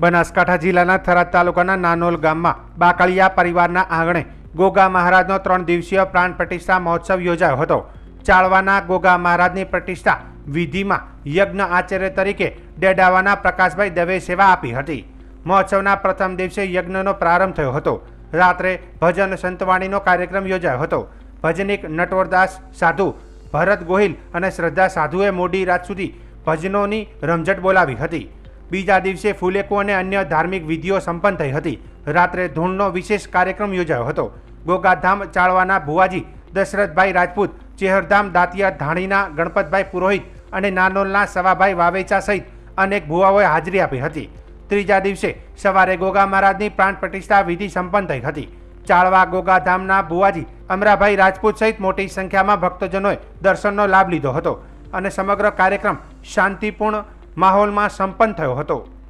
બનાસકાંઠા જિલ્લાના થરાદ તાલુકાના નાનોલ ગામમાં બાકળિયા પરિવારના આંગણે ગોગા મહારાજનો ત્રણ દિવસીય પ્રાણ પ્રતિષ્ઠા મહોત્સવ યોજાયો હતો. ચાળવાના ગોગા મહારાજની પ્રતિષ્ઠા વિધિમાં યજ્ઞ આચાર્ય તરીકે ડેડાવાના પ્રકાશભાઈ દવે સેવા આપી હતી. મહોત્સવના પ્રથમ દિવસે યજ્ઞનો પ્રારંભ થયો હતો. રાત્રે ભજન સંતવાણીનો કાર્યક્રમ યોજાયો હતો. ભજનિક નટવરદાસ સાધુ, ભરત ગોહિલ અને શ્રદ્ધા સાધુએ મોડી રાત સુધી ભજનોની રમઝટ બોલાવી હતી. બીજા દિવસે ફુલેકો અને અન્ય ધાર્મિક વિધિઓ સંપન્ન થઈ હતી. રાત્રે ધૂળનો વિશેષ કાર્યક્રમ યોજાયો હતો. ગોગાધામ ચાળવાના ભુવાજી, દશરથભાઈ રાજપૂત, ચેહરધામ દાંતિયા ધાણીના ગણપતભાઈ પુરોહિત અને નાનોલના સવાભાઈ વાવેચા સહિત અનેક ભુવાઓએ હાજરી આપી હતી. ત્રીજા દિવસે સવારે ગોગા મહારાજની પ્રાણ પ્રતિષ્ઠા વિધિ સંપન્ન થઈ હતી. ચાળવા ગોગાધામના ભુવાજી, અમરાભાઈ રાજપૂત સહિત મોટી સંખ્યામાં ભક્તજનોએ દર્શનનો લાભ લીધો હતો અને સમગ્ર કાર્યક્રમ શાંતિપૂર્ણ માહોલમાં સંપન્ન થયો હતો.